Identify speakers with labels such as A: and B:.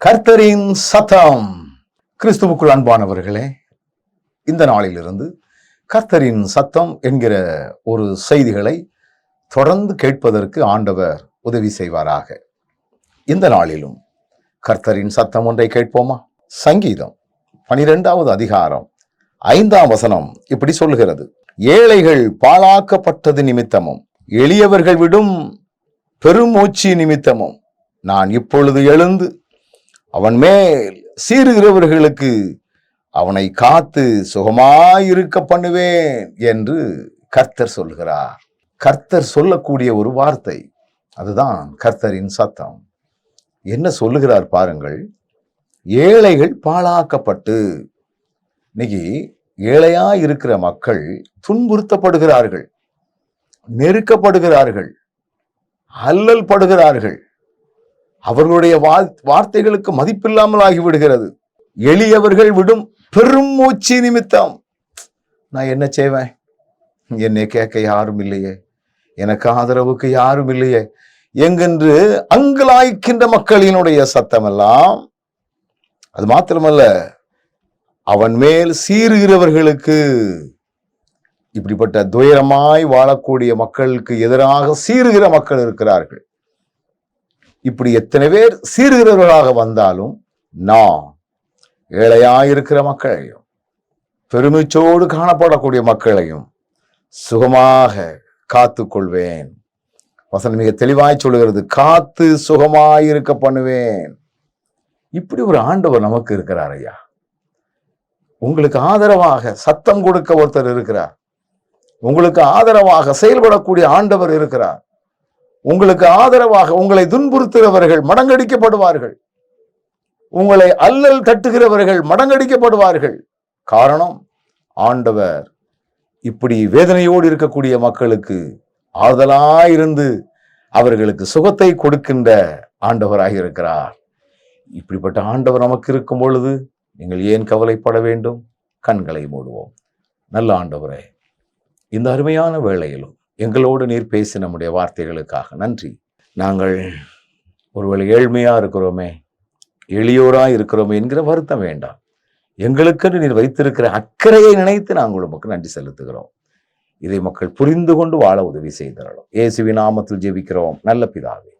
A: கர்த்தரின் சத்தம். கிறிஸ்துவுக்குள் அன்பானவர்களே இந்த நாளிலிருந்து கர்த்தரின் சத்தம் என்கிற ஒரு செய்திகளை தொடர்ந்து கேட்பதற்கு ஆண்டவர் உதவி செய்வாராக. இந்த நாளிலும் கர்த்தரின் சத்தம் ஒன்றை கேட்போமா? சங்கீதம் பனிரெண்டாவது அதிகாரம் ஐந்தாம் வசனம் இப்படி சொல்லுகிறது. ஏழைகள் பாழாக்கப்பட்டது நிமித்தமும் எளியவர்கள் விடும் பெருமூச்சு நிமித்தமும் நான் இப்பொழுது எழுந்து அவன் மேல் சீறுகிறவர்களுக்கு அவனை காத்து சுகமாயிருக்க பண்ணுவேன் என்று கர்த்தர் சொல்கிறார். கர்த்தர் சொல்லக்கூடிய ஒரு வார்த்தை அதுதான் கர்த்தரின் சத்தம். என்ன சொல்லுகிறார் பாருங்கள். ஏழைகள் பாழாக்கப்பட்டு. இன்னைக்கு ஏழையா இருக்கிற மக்கள் துன்புறுத்தப்படுகிறார்கள் நெருக்கப்படுகிறார்கள் அல்லல் படுகிறார்கள். அவர்களுடைய வார்த்தைகளுக்கு மதிப்பில்லாமல் ஆகிவிடுகிறது. எளியவர்கள் விடும் பெரும் மூச்சு நிமித்தம். நான் என்ன செய்வேன்? என்னை கேட்க யாரும் இல்லையே. எனக்கு ஆதரவுக்கு யாரும் இல்லையே. எங்கென்று அங்கலாய்க்கின்ற மக்களினுடைய சத்தமெல்லாம் அது மாத்திரமல்ல அவன் மேல் சீறுகிறவர்களுக்கு இப்படிப்பட்ட துயரமாய் வாழக்கூடிய மக்களுக்கு எதிராக சீறுகிற மக்கள் இருக்கிறார்கள். இப்படி எத்தனை பேர் சீர்கிறவர்களாக வந்தாலும் நான் ஏழையாயிருக்கிற மக்களையும் பெருமிச்சோடு காணப்படக்கூடிய மக்களையும் சுகமாக காத்து கொள்வேன் வசனம் மிக தெளிவாய் சொல்லுகிறது காத்து சுகமாயிருக்க பண்ணுவேன். இப்படி ஒரு ஆண்டவர் நமக்கு இருக்கிறார் ஐயா. உங்களுக்கு ஆதரவாக சத்தம் கொடுக்க ஒருத்தர் இருக்கிறார். உங்களுக்கு ஆதரவாக செயல்படக்கூடிய ஆண்டவர் இருக்கிறார். உங்களுக்கு ஆதரவாக உங்களை துன்புறுத்துகிறவர்கள் மடங்கடிக்கப்படுவார்கள். உங்களை அல்லல் தட்டுகிறவர்கள் மடங்கடிக்கப்படுவார்கள். காரணம் ஆண்டவர் இப்படி வேதனையோடு இருக்கக்கூடிய மக்களுக்கு ஆறுதலாயிருந்து அவர்களுக்கு சுகத்தை கொடுக்கின்ற ஆண்டவராக இருக்கிறார். இப்படிப்பட்ட ஆண்டவர் நமக்கு இருக்கும் பொழுது நீங்கள் ஏன் கவலைப்பட வேண்டும்? கண்களை மூடுவோம். நல்ல ஆண்டவரே இந்த அருமையான வேளையிலும் எங்களோடு நீர் பேசி நம்முடைய வார்த்தைகளுக்காக. நன்றி. நாங்கள் ஒருவேளை ஏழ்மையாக இருக்கிறோமே எளியோராக இருக்கிறோமே என்கிற வருத்தம் வேண்டாம். எங்களுக்கென்று நீர் வைத்திருக்கிற அக்கறையை நினைத்து நாங்கள் உமக்கு நன்றி செலுத்துகிறோம். இதை மக்கள் புரிந்து கொண்டு வாழ உதவி செய்தரலாம் இயேசுவின் நாமத்தில் ஜெபிக்கிறோம். நல்ல பிதாவே.